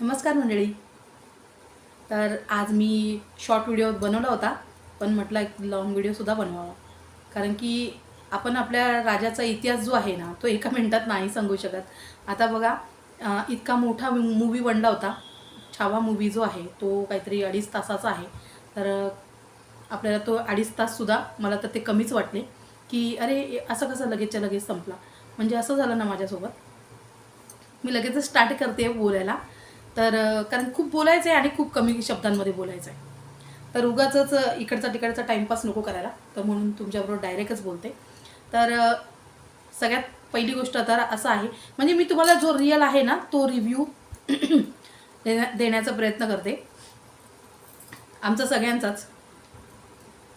नमस्कार मंडळी. तर आज मी शॉर्ट व्हिडिओ बनवला होता पण म्हटलं एक लॉंग व्हिडिओसुद्धा बनवावा. कारण की आपण आपल्या राजाचा इतिहास जो आहे ना तो एका मिनटात नाही सांगू शकत. आता बघा इतका मोठा मूवी बनला होता. छावा मूवी जो आहे तो काहीतरी अडीच तासाचा आहे. तर आपल्याला तो अडीच ताससुद्धा मला तर ते कमीच वाटले. की अरे असं कसं लगेचच्या लगेच संपला? म्हणजे असं झालं ना माझ्यासोबत. मी लगेचच स्टार्ट करते बोलायला. तर कारण खूप बोलायचं आहे आणि खूप कमी शब्दांमध्ये बोलायचं आहे तर उगाचच इकडचा तिकडचा टाईमपास नको करायला. तर म्हणून तुमच्याबरोबर डायरेक्टच बोलते. तर सगळ्यात पहिली गोष्ट तर असं आहे म्हणजे मी तुम्हाला जो रिअल आहे ना तो रिव्ह्यू देण्या देण्याचा प्रयत्न करते. आमचा सगळ्यांचाच.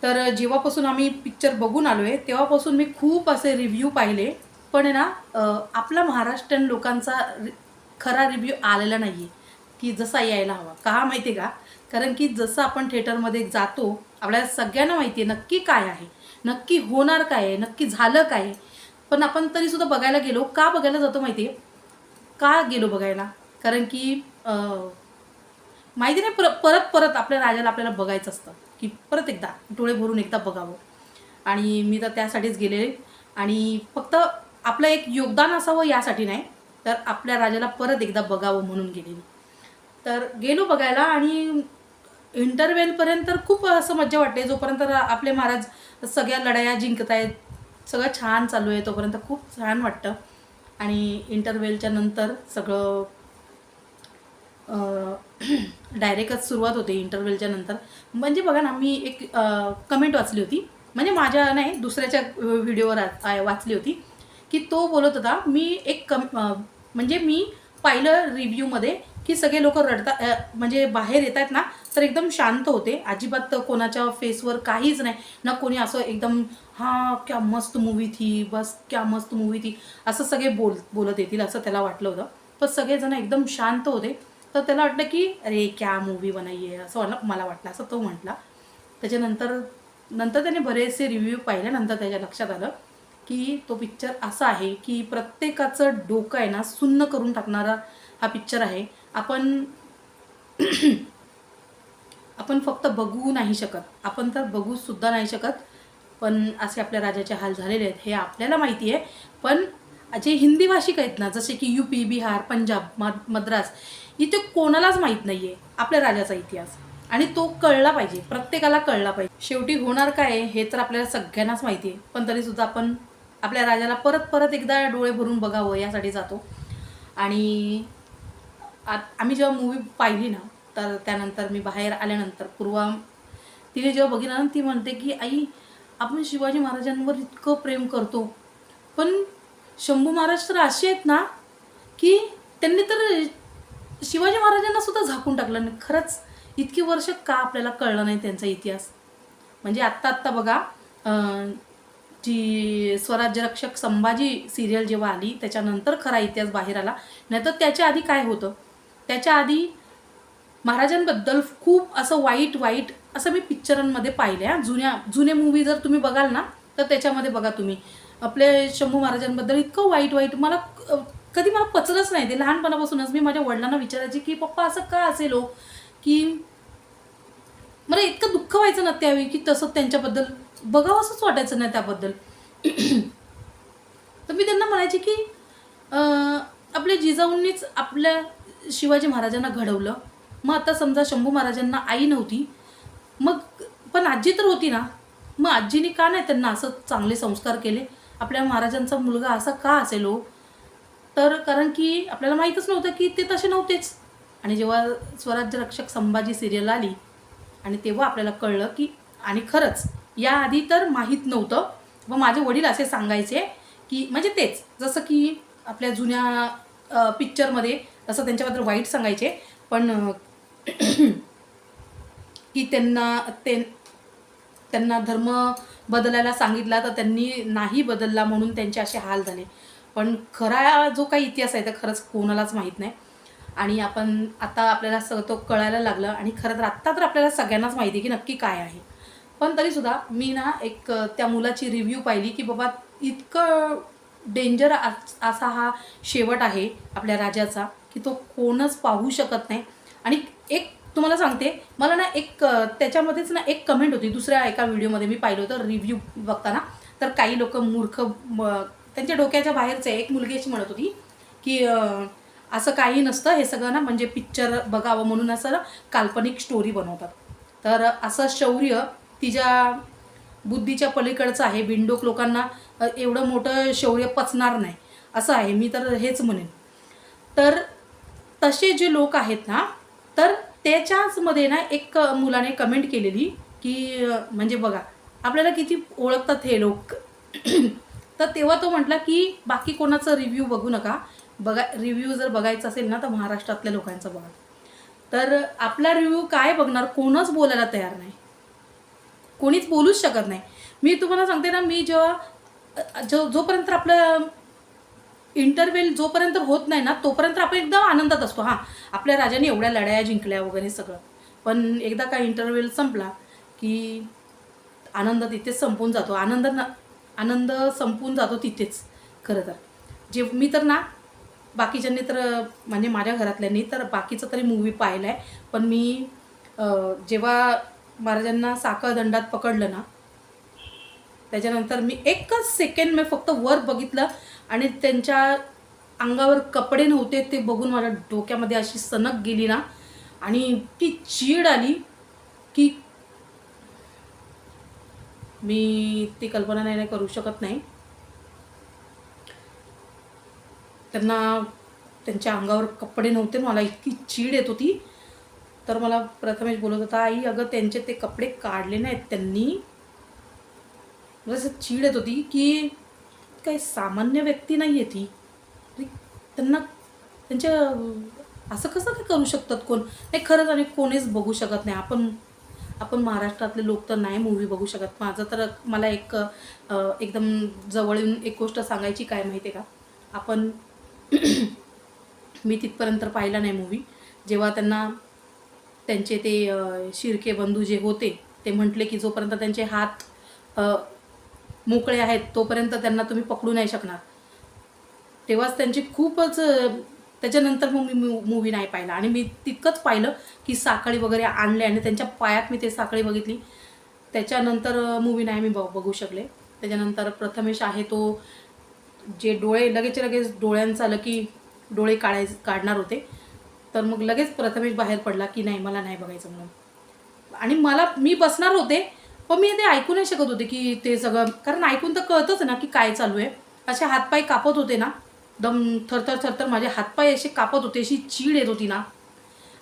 तर जेव्हापासून आम्ही पिक्चर बघून आलो आहे तेव्हापासून मी खूप असे रिव्ह्यू पाहिले. पण आहे ना आपला महाराष्ट्रीयन लोकांचा रि- खरा रिव्ह्यू आलेला नाही आहे की जसा यायला हवा. का माहिती आहे का? कारण की जसं आपण थिएटरमध्ये जातो आपल्याला सगळ्यांना माहिती आहे नक्की काय आहे नक्की होणार काय आहे नक्की झालं काय आहे. पण आपण तरीसुद्धा बघायला गेलो का बघायला जातो माहिती आहे का गेलो बघायला? कारण की माहिती नाही पर परत परत आपल्या राजाला आपल्याला बघायचं असतं. की परत एकदा डोळे भरून एकदा बघावं. आणि मी तर त्यासाठीच गेलेले. आणि फक्त आपलं एक योगदान असावं यासाठी नाही तर आपल्या राजाला परत एकदा बघावं म्हणून गेलेली. तर गेलो बघायला आणि इंटरवेलपर्यंत तर खूप असं मज्जा वाटते जोपर्यंत आपले महाराज सगळ्या लढाया जिंकत आहेत सगळं छान चालू आहे तोपर्यंत खूप छान वाटतं. आणि इंटरवेलच्या नंतर सगळं डायरेक्टच सुरुवात होते इंटरवेलच्या नंतर. म्हणजे बघा ना मी एक कमेंट वाचली होती. म्हणजे माझ्या नाही दुसऱ्याच्या व्हिडिओवर वाचली होती. की तो बोलत होता मी एक कम म्हणजे मी पाहिलं रिव्ह्यूमध्ये की सगळे लोक रडता म्हणजे बाहेर येत आहेत ना तर एकदम शांत होते. अजिबात कोणाच्या फेसवर काहीच नाही. ना कोणी असं एकदम हा क्या मस्त मूवी थी बस क्या मस्त मूवी थी. असं सगळे बोल बोलत येतील असं त्याला वाटलं होतं. पण सगळेजण एकदम शांत होते. तर त्याला वाटलं की अरे क्या मूवी बनाई आहे असं वाटलं मला वाटलं असं तो म्हटला. त्याच्यानंतर नंतर त्याने बरेचसे रिव्ह्यू पाहिल्यानंतर त्याच्या लक्षात आलं की तो पिक्चर असा आहे की प्रत्येकाचं डोकं आहे ना सुन्न करून टाकणारा हा पिक्चर आहे. आपण आपण फक्त बघू नाही शकत. आपण तर बघूसुद्धा नाही शकत. पण असे आपल्या राजाचे हाल झालेले आहेत हे आपल्याला माहिती आहे. पण जे हिंदी भाषिक आहेत ना जसे की यू पी बिहार पंजाब मद मद्रास इथे कोणालाच माहीत नाही आहे आपल्या राजाचा इतिहास. आणि तो कळला पाहिजे प्रत्येकाला कळला पाहिजे. शेवटी होणार काय हे तर आपल्याला सगळ्यांनाच माहिती आहे. पण तरीसुद्धा आपण आपल्या राजाला परत परत एकदा डोळे भरून बघावं यासाठी जातो. आणि आत- आम्ही जेव्हा मूवी पाहिली ना तर त्यानंतर मी बाहेर आल्यानंतर पूर्वा तिने जेव्हा बघितलं ना ती म्हणते की आई आपण शिवाजी महाराजांवर इतकं प्रेम करतो. पण शंभू महाराज तर असे आहेत ना की त्यांनी तर शिवाजी महाराजांना सुद्धा झाकून टाकलं नाही. खरंच इतकी वर्ष का आपल्याला कळलं नाही त्यांचा इतिहास? म्हणजे आत्ता आत्ता बघा जी स्वराज्य रक्षक संभाजी सिरियल जेव्हा आली त्याच्यानंतर खरा इतिहास बाहेर आला. नाहीतर त्याच्या आधी काय होतं? त्याच्या आधी महाराजांबद्दल खूप असं वाईट वाईट असं मी पिक्चरांमध्ये पाहिल्या जुन्या जुने मूवी जर तुम्ही बघाल ना तर त्याच्यामध्ये बघा तुम्ही. आपले शंभू महाराजांबद्दल इतकं वाईट वाईट मला कधी मला पचलंच नाही ते. लहानपणापासूनच मी माझ्या वडिलांना विचारायची की पप्पा असं का असेल हो? की मला इतकं दुःख व्हायचं ना त्यावेळी की तसं त्यांच्याबद्दल बघावं असंच वाटायचं नाही त्याबद्दल. तर मी त्यांना म्हणायचे की आपल्या जिजाऊंनीच आपल्या शिवाजी महाराजांना घडवलं. मग आता समजा शंभू महाराजांना आई नव्हती. मग पण आजी तर होती ना. मग आजीने का नाही त्यांना असं चांगले संस्कार केले? आपल्या महाराजांचा मुलगा असा का असेल हो? तर कारण की आपल्याला माहीतच नव्हतं की ते तसे नव्हतेच. आणि जेव्हा स्वराज्य रक्षक संभाजी सिरियल आली आणि तेव्हा आपल्याला कळलं की आणि खरंच याआधी तर माहीत नव्हतं. व माझे वडील असे सांगायचे की म्हणजे तेच जसं की आपल्या जुन्या पिक्चरमध्ये असं त्यांच्याबद्दल वाईट सांगायचे पण की त्यांना ते त्यांना धर्म बदलायला सांगितला तर त्यांनी नाही बदलला म्हणून त्यांचे असे हाल झाले. पण खरा जो काही इतिहास आहे तर खरंच कोणालाच माहीत नाही. आणि आपण आता आपल्याला सगळं तो कळायला लागलं आणि खरं तर आत्ता तर आपल्याला सगळ्यांनाच माहिती आहे की नक्की काय आहे. पण तरीसुद्धा मी ना एक त्या मुलाची रिव्ह्यू पाहिली की बाबा इतकं डेंजर असा हा शेवट आहे आपल्या राजाचा. की तो कोणच पाहू शकत नाही. आणि एक तुम्हाला सांगते मला ना एक त्याच्यामध्येच ना एक कमेंट होती. दुसऱ्या एका व्हिडिओमध्ये मी पाहिलं होतं रिव्ह्यू बघताना. तर काही लोक मूर्ख त्यांच्या डोक्याच्या बाहेरचे एक मुलगी अशी म्हणत होती की असं काही नसतं हे सगळं ना म्हणजे पिक्चर बघावं म्हणून असं काल्पनिक स्टोरी बनवतात. तर असं शौर्य तिच्या बुद्धीच्या पलीकडचं आहे. बिंडोक लोकांना एवढं मोठं शौर्य पचणार नाही. असं आहे. मी तर हेच म्हणेन. तर तसे जे लोक आहेत ना तर त्याच्याचमध्ये ना एक मुलाने कमेंट केलेली की म्हणजे बघा आपल्याला किती ओळखतात हे लोक. तर तेव्हा तो म्हटला की बाकी कोणाचं रिव्ह्यू बघू नका. बघा रिव्ह्यू जर बघायचं असेल ना तर महाराष्ट्रातल्या लोकांचा बघा. तर आपला रिव्ह्यू काय बघणार? कोणच बोलायला तयार नाही. कोणीच बोलूच शकत नाही. मी तुम्हाला सांगते ना मी जेव्हा जो जोपर्यंत आपलं इंटरव्हेल जोपर्यंत होत नाही ना तोपर्यंत आपण एकदम आनंदात असतो. हां आपल्या राजाने एवढ्या लढाया जिंकल्या वगैरे सगळं. पण एकदा का इंटरव्हेल संपला की आनंद तिथेच संपून जातो. आनंद ना आनंद संपून जातो तिथेच खरं तर. जे मी तर ना बाकीच्यांनी तर म्हणजे माझ्या घरातल्यांनी तर बाकीचं तरी मूवी पाहिला आहे पण मी जेव्हा महाराजांना साखळदंडात पकडलं ना त्याच्यानंतर मी एकच सेकंड मी फक्त वर बघितलं. आणि त्यांच्या अंगावर कपडे नव्हते ते बघून माझ्या डोक्यामध्ये अशी सनक गेली ना. आणि ती चीड आली की मी ती कल्पना नाही नाही करू शकत नाही. त्यांना त्यांच्या अंगावर कपडे नव्हते मला इतकी चीड येत होती. तर मला प्रथमेश बोलत होता आई अगं त्यांचे ते कपडे काढले नाहीत त्यांनी. मला असं चीड येत होती की काही सामान्य व्यक्ती नाही आहे ती म्हणजे त्यांना त्यांच्या असं कसं काय करू शकतात कोण? नाही खरंच आणि कोणीच बघू शकत नाही. आपण आपण महाराष्ट्रातले लोक तर नाही मूवी बघू शकत. माझं तर मला एक एकदम जवळ येऊन एक गोष्ट सांगायची काय माहिती आहे का? आपण मी तिथपर्यंत पाहिला नाही मूवी जेव्हा त्यांना त्यांचे ते शिरके शिर्के बंधू जे होते ते म्हटले की जोपर्यंत त्यांचे हात मोकळे आहेत तोपर्यंत त्यांना तुम्ही पकडू नाही शकणार. तेव्हाच त्यांची खूपच त्याच्यानंतर मग मी मूवी नाही पाहिला. आणि मी तितकंच पाहिलं की साखळी वगैरे आणले आणि त्यांच्या पायात मी ते साखळी बघितली. त्याच्यानंतर मूवी नाही मी बघ बघू शकले. त्याच्यानंतर प्रथमेश आहे तो जे डोळे लगेच लगेच डोळ्यांचं आलं की डोळे काढाय काढणार होते. तर मग लगेच प्रथमेश बाहेर पडला की नाही मला नाही बघायचं म्हणून. आणि मला मी बसणार होते पण मी ते ऐकू नाही शकत होते की ते सगळं. कारण ऐकून तर कळतंच ना की काय चालू आहे. असे हातपाय कापत होते ना दम थरथर थरथर माझे हातपाय असे कापत होते अशी चीड येत होती ना.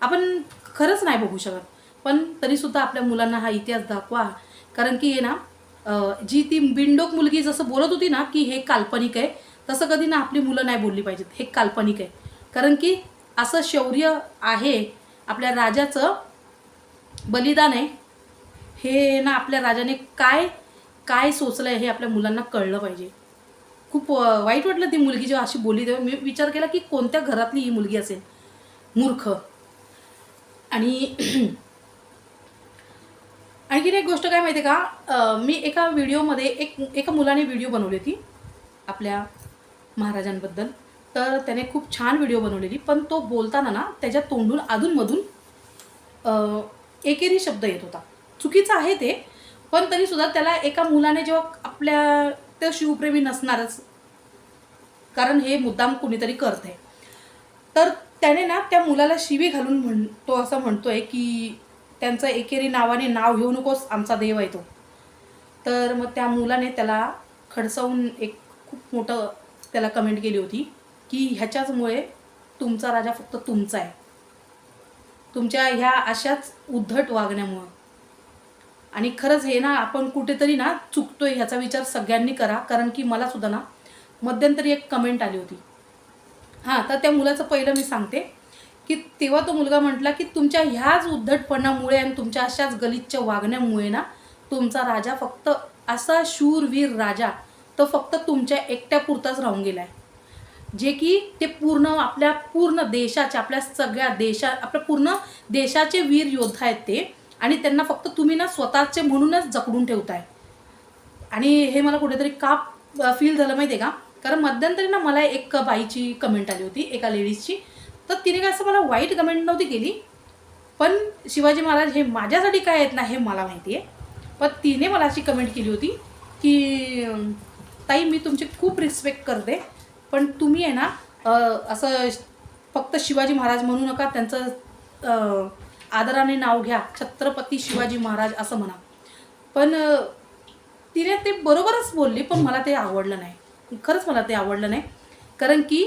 आपण खरंच नाही बघू शकत. पण तरीसुद्धा आपल्या मुलांना हा इतिहास दाखवा. कारण की हे ना जी ती बिंडोक मुलगी जसं बोलत होती ना की हे काल्पनिक आहे तसं कधी ना आपली मुलं नाही बोलली पाहिजेत. हे काल्पनिक आहे. कारण की असं शौर्य आहे आपल्या राजाचं बलिदान आहे हे ना आपल्या राजाने काय काय सोचलं आहे हे आपल्या मुलांना कळलं पाहिजे. खूप वाईट वाटलं ती मुलगी जेव्हा अशी बोलली तेव्हा मी विचार केला की कोणत्या घरातली ही मुलगी असेल? मूर्ख. आणि आणखीन एक गोष्ट काय माहिती आहे का मी एका व्हिडिओमध्ये एक एका मुलाने व्हिडिओ बनवली होती आपल्या महाराजांबद्दल. तर त्याने खूप छान व्हिडिओ बनवलेली पण तो बोलताना ना त्याच्या तोंडून अधूनमधून एकेरी शब्द येत होता. चुकीचं आहे ते पण तरीसुद्धा त्याला एका मुलाने जेव्हा आपल्या ते शिवप्रेमी नसणारच. कारण हे मुद्दाम कुणीतरी करत आहे तर त्याने ना त्या मुलाला शिवी घालून म्हण तो असं म्हणतोय की त्यांचं एकेरी नावाने नाव घेऊ नकोस आमचा देव आहे तो. तर मग त्या मुलाने त्याला खडसावून एक खूप मोठं त्याला कमेंट केली होती की ह्याच्याचमुळे तुमचा राजा फक्त तुमचा आहे. तुमच्या ह्या अशाच उद्धट वागण्यामुळं. आणि खरंच हे ना आपण कुठेतरी ना चुकतोय ह्याचा विचार सगळ्यांनी करा. कारण की मला सुद्धा ना मध्यंतरी एक कमेंट आली होती. हां तर त्या मुलाचं पहिलं मी सांगते की तेव्हा तो मुलगा म्हटला की तुमच्या ह्याच उद्धटपणामुळे आणि तुमच्या अशाच गलिच्छ वागण्यामुळे ना तुमचा राजा फक्त असा शूरवीर राजा तो फक्त तुमच्या एकट्यापुरताच राहून गेला आहे जे की ते पूर्ण आपल्या पूर्ण देशाचे आपल्या सगळ्या देशा आपल्या पूर्ण देशाचे वीर योद्धा आहेत ते. आणि त्यांना फक्त तुम्ही ना स्वतःचे म्हणूनच जकडून ठेवताय. आणि हे मला कुठेतरी का फील झालं माहिती आहे का? कारण मध्यंतरी ना मला एक बाईची कमेंट आली होती एका लेडीजची तर तिने काय असं मला वाईट कमेंट नव्हती केली. पण शिवाजी महाराज हे माझ्यासाठी काय आहेत ना हे मला माहिती आहे पण तिने मला अशी कमेंट केली होती की ताई मी तुमची खूप रिस्पेक्ट करते पण तुम्ही आहे ना असं फक्त शिवाजी महाराज म्हणू नका त्यांचं आदराने नाव घ्या छत्रपती शिवाजी महाराज असं म्हणा. पण तिने ते बरोबरच बोलली पण मला ते आवडलं नाही. खरंच मला ते आवडलं नाही. कारण की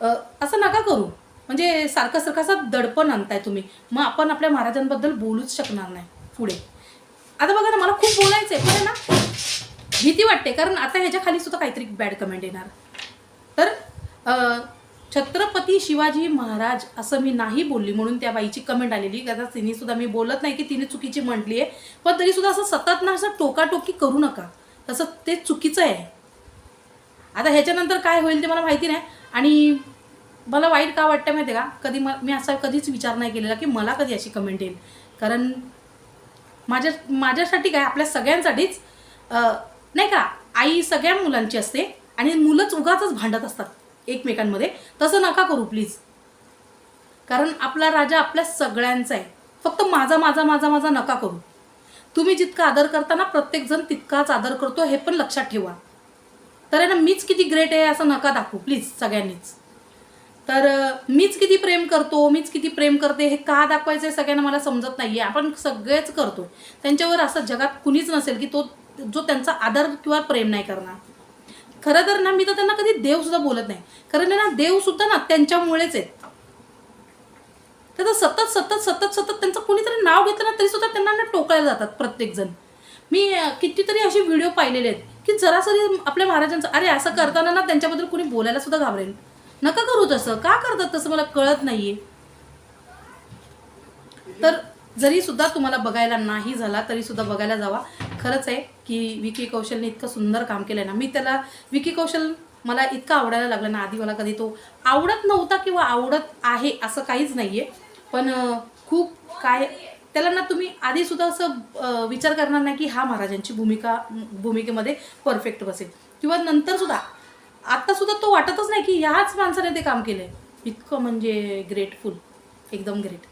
असं नका करू. म्हणजे सारखं सारखं असं दडपण आणताय तुम्ही. मग आपण आपल्या महाराजांबद्दल बोलूच शकणार नाही पुढे. आता बघा ना मला खूप बोलायचं आहे पण ना भीती वाटते. कारण आता ह्याच्या खाली सुद्धा काहीतरी बॅड कमेंट येणार. तर छत्रपती शिवाजी महाराज असं मी नाही बोलली म्हणून त्या बाईची कमेंट आलेली आता तिने सुद्धा मी बोलत नाही की तिने चुकीची म्हटली आहे. पण तरी सुद्धा असं सतत ना असं टोकाटोकी करू नका. तसं ते चुकीचं आहे. आता ह्याच्यानंतर काय होईल ते मला माहिती नाही. आणि मला वाईट का वाटतं माहिती आहे का? कधी म मी असा कधीच विचार नाही केलेला की मला कधी अशी कमेंट येईल. कारण माझ्या माझ्यासाठी काय? आपल्या सगळ्यांसाठीच नाही का? आई सगळ्या मुलांची असते आणि मुलंच उगाच भांडत असतात. एकमेकांमध्ये तसं नका करू प्लीज कारण आपला राजा आपल्या सगळ्यांचा आहे. फक्त माझा माझा माझा माझा नका करू. तुम्ही जितका आदर करताना प्रत्येकजण तितकाच आदर करतो हे पण लक्षात ठेवा. तर आहे ना मीच किती ग्रेट आहे असं नका दाखवू प्लीज सगळ्यांनीच. तर मीच किती प्रेम करतो मीच किती प्रेम करते हे का दाखवायचं आहे सगळ्यांना मला समजत नाही आहे आपण सगळेच करतो. त्यांच्यावर असं जगात कुणीच नसेल की तो जो त्यांचा आदर किंवा प्रेम नाही करणार. खरं तर ना मी तर त्यांना कधी देवसुद्धा बोलत नाही. कारण आहे ना देवसुद्धा ना त्यांच्यामुळेच आहेत. तर सतत सतत सतत सतत त्यांचं कोणीतरी नाव घेतलं ना तरी सुद्धा त्यांना ना टोकायला जातात प्रत्येकजण. मी कितीतरी असे व्हिडिओ पाहिलेले आहेत की जरासरी आपल्या महाराजांचं अरे असं करताना ना त्यांच्याबद्दल कुणी बोलायला सुद्धा घाबरेल. नका करू तसं. का करतात तसं? मला कळत नाहीये. तर जरी सुद्धा तुम्हाला बघायला नाही झाला तरी सुद्धा बघायला जावा. खरंच आहे की विकी कौशलने इतकं सुंदर काम केलं ना. मी त्याला विकी कौशल मला इतका आवडायला लागला ना आधी. मला कधी तो आवडत नव्हता किंवा आवडत आहे असं काहीच नाही आहे पण खूप काय त्याला ना तुम्ही आधीसुद्धा असं विचार करणार नाही की हा महाराजांची भूमिका भूमिकेमध्ये परफेक्ट बसेल. किंवा नंतरसुद्धा आत्तासुद्धा तो वाटतच नाही की ह्याच माणसाने ते काम केलं आहे इतकं म्हणजे ग्रेटफुल एकदम ग्रेट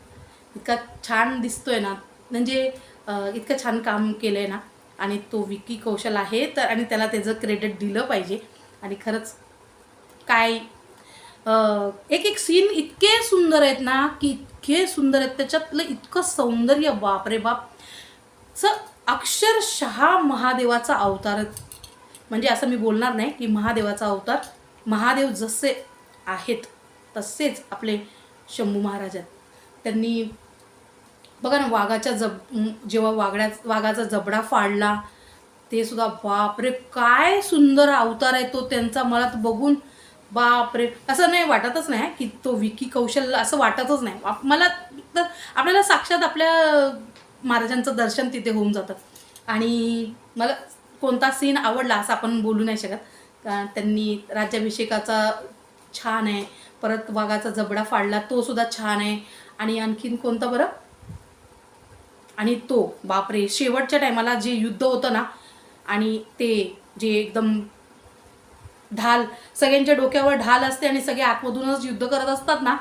इतका छान दिसतोय ना. म्हणजे इतकं छान काम केलं आहे ना. आणि तो विकी कौशल आहे तर आणि त्याला त्याचं क्रेडिट दिलं पाहिजे. आणि खरंच काय एक एक सीन इतके सुंदर आहेत ना की इतके सुंदर आहेत. त्याच्यातलं इतकं सौंदर्य बाप रे बाप. स अक्षरशः महादेवाचा अवतार म्हणजे असं मी बोलणार नाही की महादेवाचा अवतार महादेव जसे आहेत तसेच आपले शंभू महाराज आहेत. त्यांनी बघा ना वाघाच्या जब जेव्हा वाघड्या वाघाचा जबडा फाडला ते सुद्धा बापरे काय सुंदर अवतार आहे तो त्यांचा. मला तर बघून बापरे असं नाही वाटतच नाही की तो विकी कौशल असं वाटतच नाही. मला तर आपल्याला साक्षात आपल्या महाराजांचं दर्शन तिथे होऊन जातं. आणि मला कोणता सीन आवडला असं आपण बोलू नाही शकत. कारण त्यांनी राज्याभिषेकाचा छान आहे. परत वाघाचा जबडा फाडला तो सुद्धा छान आहे. आणि आणखीन कोणता बरं? आणि तो बापरे शेवटच्या टायमाला जे युद्ध होतं ना आणि ते जे एकदम ढाल सगळ्यांच्या डोक्यावर ढाल असते आणि सगळे आतमधूनच युद्ध करत असतात ना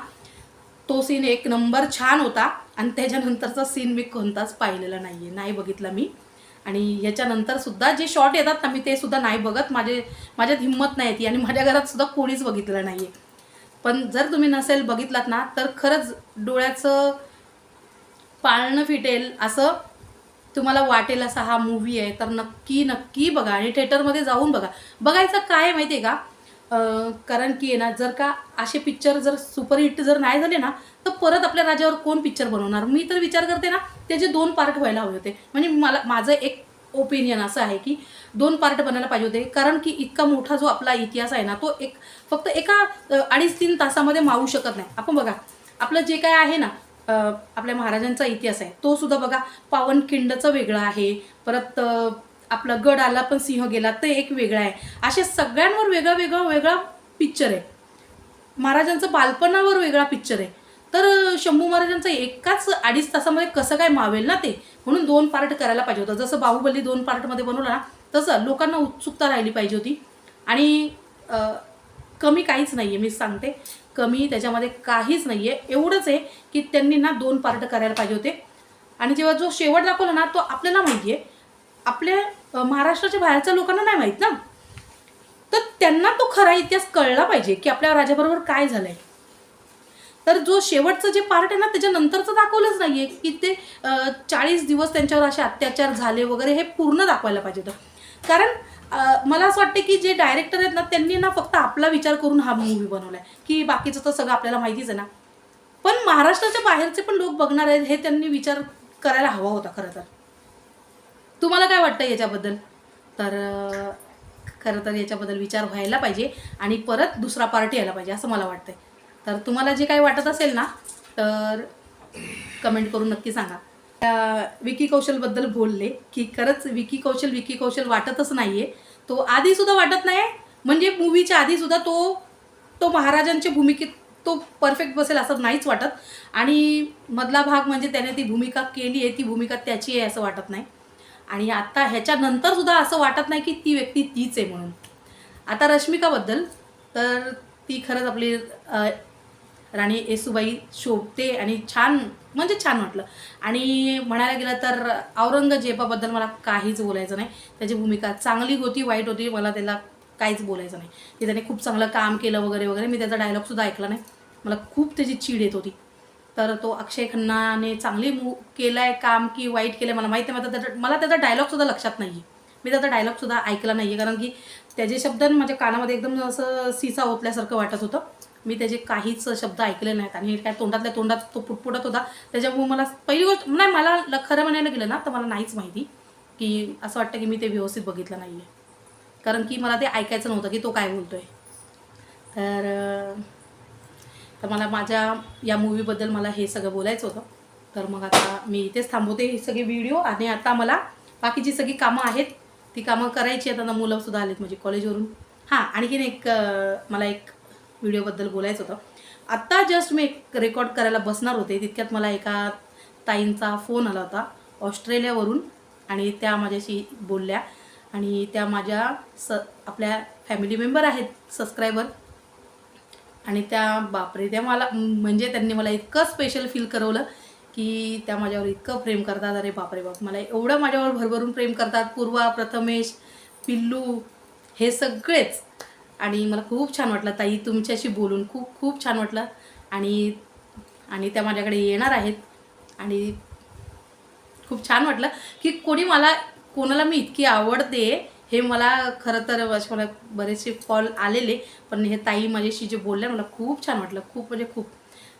तो सीन एक नंबर छान होता. आणि त्याच्यानंतरचा सीन मी कोणताच पाहिलेला नाही आहे नाही बघितला मी. आणि याच्यानंतर सुद्धा जे शॉट येतात ना मी ते सुद्धा नाही बघत. माझे माझ्यात हिंमत नाही येते आणि माझ्या घरात सुद्धा कोणीच बघितलं नाही आहे पण जर तुम्ही नसेल बघितलात ना तर खरंच डोळ्याचं पाळणं फिटेल असं तुम्हाला वाटेल असा हा मूवी आहे. तर नक्की नक्की बघा आणि थिएटरमध्ये जाऊन बघा. बघायचं काय माहिती आहे का कारण की आहे ना जर का असे पिक्चर जर सुपरहिट जर नाही झाले ना तर परत आपल्या राज्यावर कोण पिक्चर बनवणार? मी तर विचार करते ना त्याचे दोन पार्ट व्हायला हवे होते. म्हणजे मला माझं एक ओपिनियन असं आहे की दोन पार्ट बनायला पाहिजे होते. कारण की इतका मोठा जो आपला इतिहास आहे ना तो एक फक्त एका अडीच तीन तासामध्ये मावू शकत नाही. आपण बघा आपलं जे काय आहे ना आपल्या महाराजांचा इतिहास आहे. तो सुद्धा बघा पावनखिंडचं वेगळं आहे. परत आपला आपलं गड आला पण सिंह गेला ते एक वेगळा आहे. असे सगळ्यांवर वेगळा वेगळा वेगळा पिक्चर आहे. महाराजांचं बालपणावर वेगळा पिक्चर आहे. तर शंभू महाराजांचं एकाच अडीच तासामध्ये कसं काय मावेल ना ते? म्हणून दोन पार्ट करायला पाहिजे होतं. जसं बाहुबली दोन पार्टमध्ये बनवला ना तसं लोकांना उत्सुकता राहिली पाहिजे होती. आणि कमी काहीच नाही आहे मी सांगते. कमी त्याच्यामध्ये काहीच नाही आहे एवढंच आहे की त्यांनी ना दोन पार्ट करायला पाहिजे होते. आणि जेव्हा जो शेवट दाखवला ना तो आपल्याला माहिती आहे आपल्या महाराष्ट्राच्या बाहेरच्या लोकांना नाही माहीत ना. तर त्यांना तो खरा इतिहास कळला पाहिजे की आपल्या राजाबरोबर काय झालंय. तर जो शेवटचं जे पार्ट आहे ना त्याच्यानंतरचं दाखवलंच नाहीये की ते चाळीस दिवस त्यांच्यावर असे अत्याचार झाले वगैरे हे पूर्ण दाखवायला पाहिजे होतं. कारण मला असं वाटतं की जे डायरेक्टर आहेत ना त्यांनी ना फक्त आपला विचार करून हा मूवी बनवलाय. की बाकीचं तर सगळं आपल्याला माहितीच आहे ना. पण महाराष्ट्राच्या बाहेरचे पण लोक बघणार आहेत हे त्यांनी विचार करायला हवा होता खरं तर. तुम्हाला काय वाटतं याच्याबद्दल? तर खरं तर याच्याबद्दल विचार व्हायला पाहिजे आणि परत दुसरा पार्ट यायला पाहिजे असं मला वाटतंय. तर तुम्हाला जे काही वाटत असेल ना तर कमेंट करून नक्की सांगा. विकी कौशलबद्दल बोलले की खरंच विकी कौशल विकी कौशल वाटतच नाही आहे तो आधीसुद्धा वाटत नाही म्हणजे मूवीच्या आधीसुद्धा तो तो महाराजांच्या भूमिकेत तो परफेक्ट बसेल असं नाहीच वाटत. आणि मधला भाग म्हणजे त्याने ती भूमिका केली आहे ती भूमिका त्याची आहे असं वाटत नाही. आणि आत्ता ह्याच्यानंतरसुद्धा असं वाटत नाही की ती व्यक्ती तीच आहे म्हणून. आता रश्मिकाबद्दल तर ती खरंच आपली राणी येसुबाई शोभते आणि छान म्हणजे छान वाटलं. आणि म्हणायला गेलं तर औरंगजेबाबद्दल मला काहीच बोलायचं नाही. त्याची भूमिका चांगली होती वाईट होती मला त्याला काहीच बोलायचं नाही. की त्याने खूप चांगलं काम केलं वगैरे वगैरे. मी त्याचा डायलॉगसुद्धा ऐकला नाही. मला खूप त्याची चीड येत होती. तर तो अक्षय खन्नाने चांगली मू केलं आहे काम की वाईट केलं मला माहिती आहे मला त्याचा मला त्याचा डायलॉगसुद्धा लक्षात नाही आहे मी त्याचा डायलॉगसुद्धा ऐकला नाही आहे कारण की त्याचे शब्द माझ्या कानामध्ये एकदम असं सिसा ओतल्यासारखं वाटत होतं. मी त्याचे काहीच शब्द ऐकले नाहीत. आणि काय तोंडातल्या तोंडात तो पुटपुटत होता. त्याच्यामुळे मला पहिली गोष्ट नाही मला ल- खरं म्हणायला गेलं ना तर मला नाहीच माहिती की असं वाटतं की मी ते व्यवस्थित बघितलं नाही आहे कारण की मला ते ऐकायचं नव्हतं की तो काय बोलतोय. तर तर मला माझ्या या मूवीबद्दल मला हे सगळं बोलायचं होतं. तर मग आता मी इथेच थांबवते हे सगळे व्हिडिओ आणि आता मला बाकीची सगळी कामं आहेत ती कामं करायची आहेत. आता मुलंसुद्धा आलेत म्हणजे कॉलेजवरून हां आणखीन एक मला एक व्हिडिओबद्दल बोलायचं होतं. आत्ता जस्ट मी रेकॉर्ड करायला बसणार होते. तितक्यात मला एका ताईंचा फोन आला होता ऑस्ट्रेलियावरून आणि त्या माझ्याशी बोलल्या आणि त्या माझ्या स आपल्या फॅमिली मेंबर आहेत सबस्क्रायबर आणि त्या बापरे त्या मला म्हणजे त्यांनी मला इतकं स्पेशल फील करवलं की त्या माझ्यावर इतकं प्रेम करतात. अरे बापरे बाप मला एवढं माझ्यावर भरभरून प्रेम करतात. पूर्वा प्रथमेश पिल्लू हे सगळेच. आणि मला खूप छान वाटलं. ताई तुमच्याशी बोलून खूप खूप छान वाटलं. आणि आणि त्या माझ्याकडे येणार आहेत. आणि खूप छान वाटलं की कोणी मला कोणाला मी इतकी आवडते हे मला खरं तर असे मला बरेचसे कॉल आलेले पण हे ताई माझ्याशी जे बोलल्या मला खूप छान वाटलं. खूप म्हणजे खूप.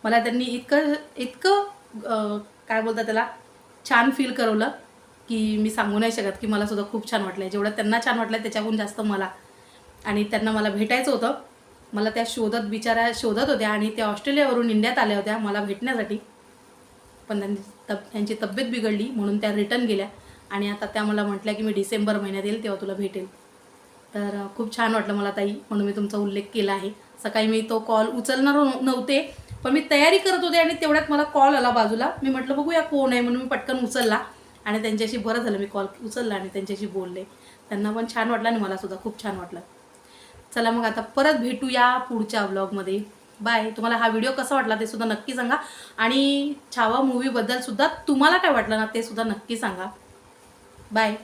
मला त्यांनी इतकं इतकं काय बोलतात त्याला छान फील करवलं की मी सांगू नाही शकत की मला सुद्धा खूप छान वाटलं आहे जेवढं त्यांना छान वाटलं त्याच्याहून जास्त मला. आणि त्यांना मला भेटायचं होतं. मला त्या शोधत बिचारा शोधत होत्या आणि त्या ऑस्ट्रेलियावरून इंडियात आल्या होत्या मला भेटण्यासाठी. पण त्यांची तब त्यांची तब्येत बिघडली म्हणून त्या रिटर्न गेल्या. आणि आता त्या मला म्हटल्या की मी डिसेंबर महिन्यात येईल तेव्हा तुला भेटेल. तर खूप छान वाटलं मला ताई म्हणून मी तुमचा उल्लेख केला आहे. सकाळी मी तो कॉल उचलणार नव्ह- नव्हते पण मी तयारी करत होते आणि तेवढ्यात मला कॉल आला बाजूला. मी म्हटलं बघूया कोण आहे? म्हणून मी पटकन उचलला. आणि त्यांच्याशी बरं झालं मी कॉल उचलला आणि त्यांच्याशी बोलले. त्यांना पण छान वाटलं आणि मला सुद्धा खूप छान वाटलं. चला मग आता परत भेटूया पुढच्या व्लॉगमध्ये बाय तुम्हाला हा व्हिडिओ कसा वाटला ते सुद्धा नक्की सांगा. आणि छावा मूवीबद्दल सुद्धा तुम्हाला काय वाटलं ना ते सुद्धा नक्की सांगा. बाय